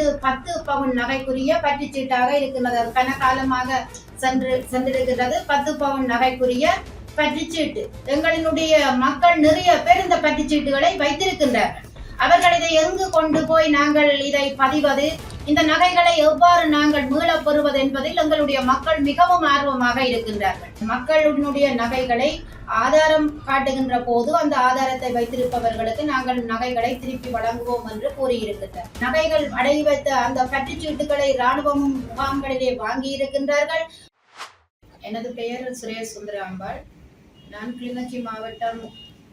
இது பத்து பவுன் நகைக்குரிய பற்றுச்சீட்டாக இருக்கின்றது கனகாலமாக சென்று சென்றிருக்கிறது பத்து பவுன் நகைக்குரிய பற்றுச்சீட்டு எங்களினுடைய மக்கள் நிறைய பேர் இந்த பற்றுச்சீட்டுகளை வைத்திருக்கின்றார்கள். அவர்கள் இதை எங்கு கொண்டு போய் நாங்கள் இதை பதிவது? இந்த நகைகளை எவ்வாறு நாங்கள் மீளப் பெறுவது என்பதில் எங்களுடைய மக்கள் மிகவும் ஆர்வமாக இருக்கின்றார்கள். மக்களுடைய நகைகளை ஆதாரம் காட்டுகின்ற போது அந்த ஆதாரத்தை வைத்திருப்பவர்களுக்கு நாங்கள் நகைகளை திருப்பி வழங்குவோம் என்று கூறியிருக்கின்றனர். நகைகள் அடை வைத்த அந்த கட்டுச்சீட்டுகளை இராணுவமும் முகாம்களிலே வாங்கி இருக்கின்றார்கள் எனது பெயர் சுரேஷ் சுந்தராம்பாள். நான் கிளிநொச்சி மாவட்டம்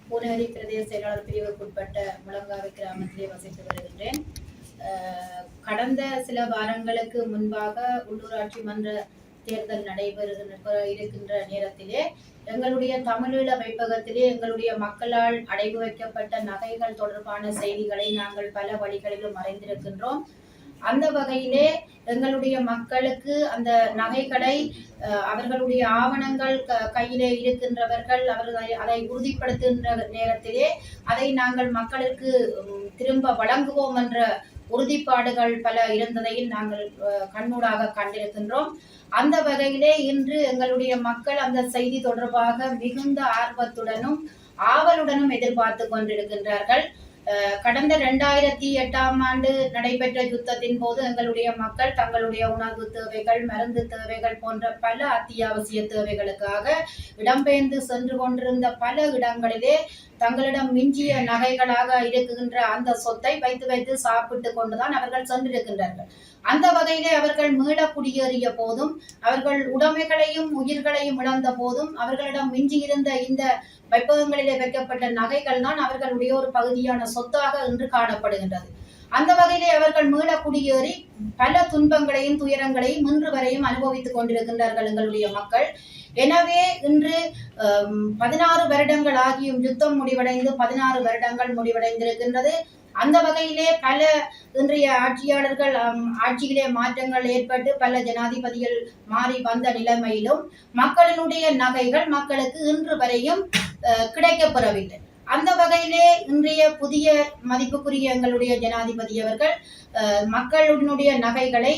பூனேரி பிரதேச செயலாளர் பிரிவுக்குட்பட்ட முழங்காவை கிராமத்திலே வசித்து வருகின்றேன். கடந்த சில வாரங்களுக்கு முன்பாக உள்ளூராட்சி மன்ற தேர்தல் நடைபெறுகின்ற இருக்கின்ற நேரத்திலே எங்களுடைய தமிழீழ வைப்பகத்திலே எங்களுடைய மக்களால் அடைவு வைக்கப்பட்ட நகைகள் தொடர்பான செய்திகளை நாங்கள் பல வழிகளிலும் மறைந்திருக்கின்றோம். அந்த வகையிலே எங்களுடைய மக்களுக்கு அந்த நகைகளை அஹ், அவர்களுடைய ஆவணங்கள் க- கையிலே இருக்கின்றவர்கள் அவர்கள் அதை உறுதிப்படுத்துகின்ற நேரத்திலே அதை நாங்கள் மக்களுக்கு திரும்ப வழங்குவோம் என்ற உறுதிப்பாடுகள் பல இருந்ததையும் நாங்கள் அஹ், கண்ணூடாக கண்டிருக்கின்றோம். அந்த வகையிலே இன்று எங்களுடைய மக்கள் அந்த செய்தி தொடர்பாக மிகுந்த ஆர்வத்துடனும் ஆவலுடனும் எதிர்பார்த்து கொண்டிருக்கின்றார்கள். கடந்த இரண்டாயிரத்தி எட்டாம் ஆண்டு நடைபெற்ற யுத்தத்தின் போது எங்களுடைய மக்கள் தங்களுடைய உணவு தேவைகள் மருந்து தேவைகள் போன்ற பல அத்தியாவசிய தேவைகளுக்காக இடம்பெயர்ந்து சென்று கொண்டிருந்த பல இடங்களிலே தங்களிடம் மிஞ்சிய நகைகளாக இருக்குகின்ற அந்த சொத்தை வைத்து வைத்து சாப்பிட்டு கொண்டுதான் அவர்கள் சென்றிருக்கின்றார்கள். அந்த வகையிலே அவர்கள் மீள குடியேறிய போதும் அவர்கள் உடைமைகளையும் உயிர்களையும் இழந்த போதும் அவர்களிடம் மிஞ்சியிருந்த இந்த வைப்பகங்களிலே வைக்கப்பட்ட நகைகள் தான் அவர்களுடைய ஒரு பகுதியான சொத்தாக இன்று காணப்படுகின்றது. அந்த வகையிலே அவர்கள் மீள குடியேறி பல துன்பங்களையும் துயரங்களையும் இன்று வரையும் அனுபவித்துக் கொண்டிருக்கின்றார்கள் எங்களுடைய மக்கள். எனவே இன்று பதினாறு வருடங்கள் ஆகியும் யுத்தம் முடிவடைந்து பதினாறு வருடங்கள் முடிவடைந்திருக்கின்றது. அந்த வகையிலே பல இன்றைய ஆட்சியாளர்கள் ஆட்சியிலே மாற்றங்கள் ஏற்பட்டு பல ஜனாதிபதிகள் மாறி வந்த நிலைமையிலும் மக்களினுடைய நகைகள் மக்களுக்கு இன்று வரையும் கிடைக்கப்பெறவில்லை அந்த வகையிலே இன்றைய புதிய மதிப்புக்குரிய எங்களுடைய ஜனாதிபதி அவர்கள் அஹ், மக்களுடைய நகைகளை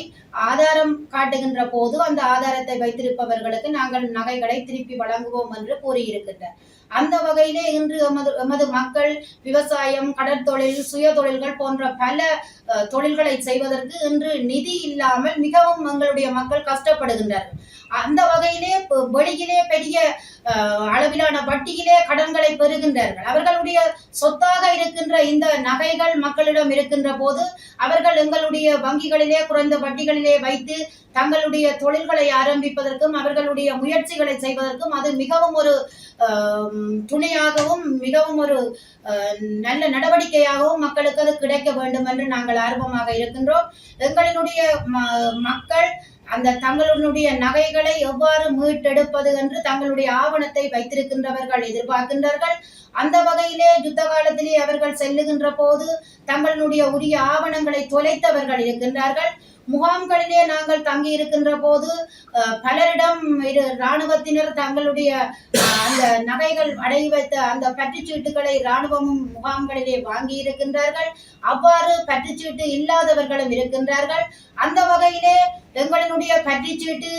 ஆதாரம் காட்டுகின்ற போது அந்த ஆதாரத்தை வைத்திருப்பவர்களுக்கு நாங்கள் நகைகளை திருப்பி வழங்குவோம் என்று கூறியிருக்கின்றார். அந்த வகையிலே இன்று எமது எமது மக்கள் விவசாயம் கடற்தொழில் சுய தொழில்கள் போன்ற பல அஹ், தொழில்களை செய்வதற்கு இன்று நிதி இல்லாமல் மிகவும் எங்களுடைய மக்கள் கஷ்டப்படுகின்றார்கள் அந்த வகையிலே வெளியிலே பெரிய அஹ், அளவிலான வட்டியிலே கடன்களை பெறுகின்றார்கள். அவர்களுடைய சொத்தாக இருக்கின்ற இந்த நகைகள் மக்களிடம் இருக்கின்ற போது அவர்கள் எங்களுடைய வங்கிகளிலே குறைந்த வட்டிகளிலே வைத்து தங்களுடைய தொழில்களை ஆரம்பிப்பதற்கும் அவர்களுடைய முயற்சிகளை செய்வதற்கும் அது மிகவும் ஒரு அஹ் துணையாகவும் மிகவும் ஒரு நல்ல நடவடிக்கையாகவும் மக்களுக்கு அது கிடைக்க வேண்டும் என்று நாங்கள் ஆர்வமாக இருக்கின்றோம். எங்களினுடைய ம- மக்கள் அந்த தங்களுடைய நகைகளை எவ்வாறு மீட்டெடுப்பது என்று தங்களுடைய ஆவணத்தை வைத்திருக்கின்றவர்கள் எதிர்பார்க்கின்றார்கள். அந்த வகையிலே யுத்த காலத்திலே அவர்கள் செல்லுகின்ற போது தங்களுடைய உரிய ஆவணங்களை தொலைத்தவர்கள் இருக்கின்றார்கள். முகாம்களிலே நாங்கள் தங்கி இருக்கின்ற போது பலரிடம் இரு இராணுவத்தினர் தங்களுடைய அந்த நகைகள் அடை வைத்த அந்த பற்றுச்சீட்டுகளை இராணுவமும் முகாம்களிலே வாங்கி இருக்கின்றார்கள் அவ்வாறு பற்றுச்சீட்டு இல்லாதவர்களும் இருக்கின்றார்கள். அந்த வகையிலே எங்களினுடைய பற்றுச்சீட்டு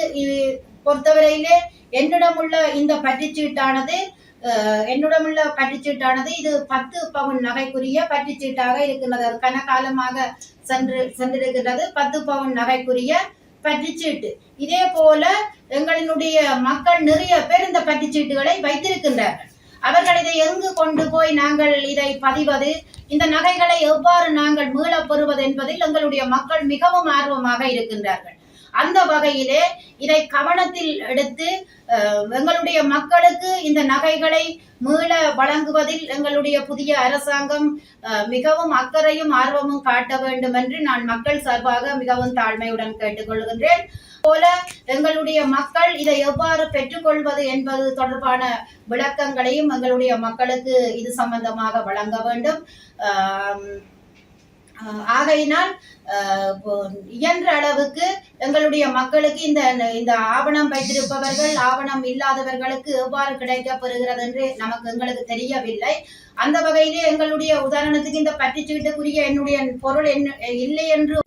பொறுத்தவரையிலே என்னிடம் உள்ள இந்த பற்றுச்சீட்டானது சீட்டானது என்னிடமுள்ள பட்டுச்சீட்டானது இது பத்து பவுன் நகைக்குரிய பட்டுச்சீட்டாக இருக்கின்றது. அது கனகாலமாக சென்று சென்றிருக்கின்றது. பத்து பவுன் நகைக்குரிய பட்டுச்சீட்டு. இதே போல எங்களினுடைய மக்கள் நிறைய பேர் இந்த பட்டுச்சீட்டுகளை வைத்திருக்கின்றார்கள். அவர்கள் இதை எங்கு கொண்டு போய் நாங்கள் இதை பதிவது? இந்த நகைகளை எவ்வாறு நாங்கள் மீளப் பெறுவது என்பதில் எங்களுடைய மக்கள் மிகவும் ஆர்வமாக இருக்கின்றார்கள். அந்த வகையிலே இதை கவனத்தில் எடுத்து எங்களுடைய மக்களுக்கு இந்த நகைகளை மீள வழங்குவதில் எங்களுடைய புதிய அரசாங்கம் மிகவும் அக்கறையும் ஆர்வமும் காட்ட வேண்டும் என்று நான் மக்கள் சார்பாக மிகவும் தாழ்மையுடன் கேட்டுக்கொள்கின்றேன். போல எங்களுடைய மக்கள் இதை எவ்வாறு பெற்றுக்கொள்வது என்பது தொடர்பான விளக்கங்களையும் எங்களுடைய மக்களுக்கு இது சம்பந்தமாக வழங்க வேண்டும். ஆஹ் ஆகையினால் ஆஹ் இயன்ற அளவுக்கு எங்களுடைய மக்களுக்கு இந்த இந்த ஆவணம் வைத்திருப்பவர்கள் ஆவணம் இல்லாதவர்களுக்கு எவ்வாறு கிடைக்கப் பெறுகிறது என்று நமக்கு எங்களுக்கு தெரியவில்லை. அந்த வகையிலே எங்களுடைய உதாரணத்துக்கு இந்த பற்றுச்சீட்டுக்குரிய என்னுடைய பொருள் என்ன இல்லை என்று